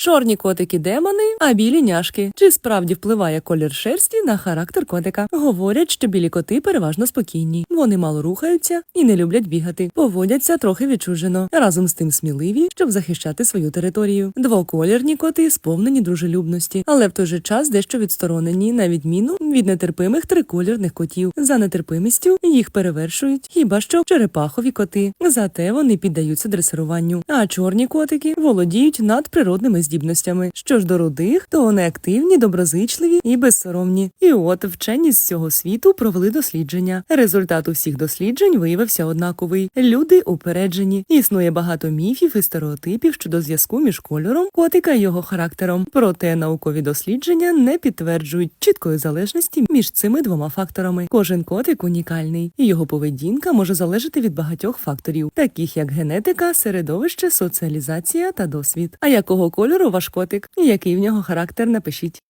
Чорні котики демони, а білі няшки. Чи справді впливає колір шерсті на характер котика? Говорять, що білі коти переважно спокійні. Вони мало рухаються і не люблять бігати. Поводяться трохи відчужено, разом з тим сміливі, щоб захищати свою територію. Двоколірні коти сповнені дружелюбності, але в той же час дещо відсторонені, на відміну від нетерпимих триколірних котів. За нетерпимістю їх перевершують хіба що черепахові коти. Зате вони піддаються дресируванню. А чорні котики володіють надприродними здібностями. Що ж до рудих, то вони активні, доброзичливі і безсоромні. І от вчені з всього світу провели дослідження. Результат усіх досліджень виявився однаковий. Люди упереджені. Існує багато міфів і стереотипів щодо зв'язку між кольором котика і його характером. Проте наукові дослідження не підтверджують чіткої залежності між цими двома факторами. Кожен котик унікальний, і його поведінка може залежати від багатьох факторів, таких як генетика, середовище, соціалізація та досвід. А якого кольору ваш котик? Який в нього характер? Напишіть.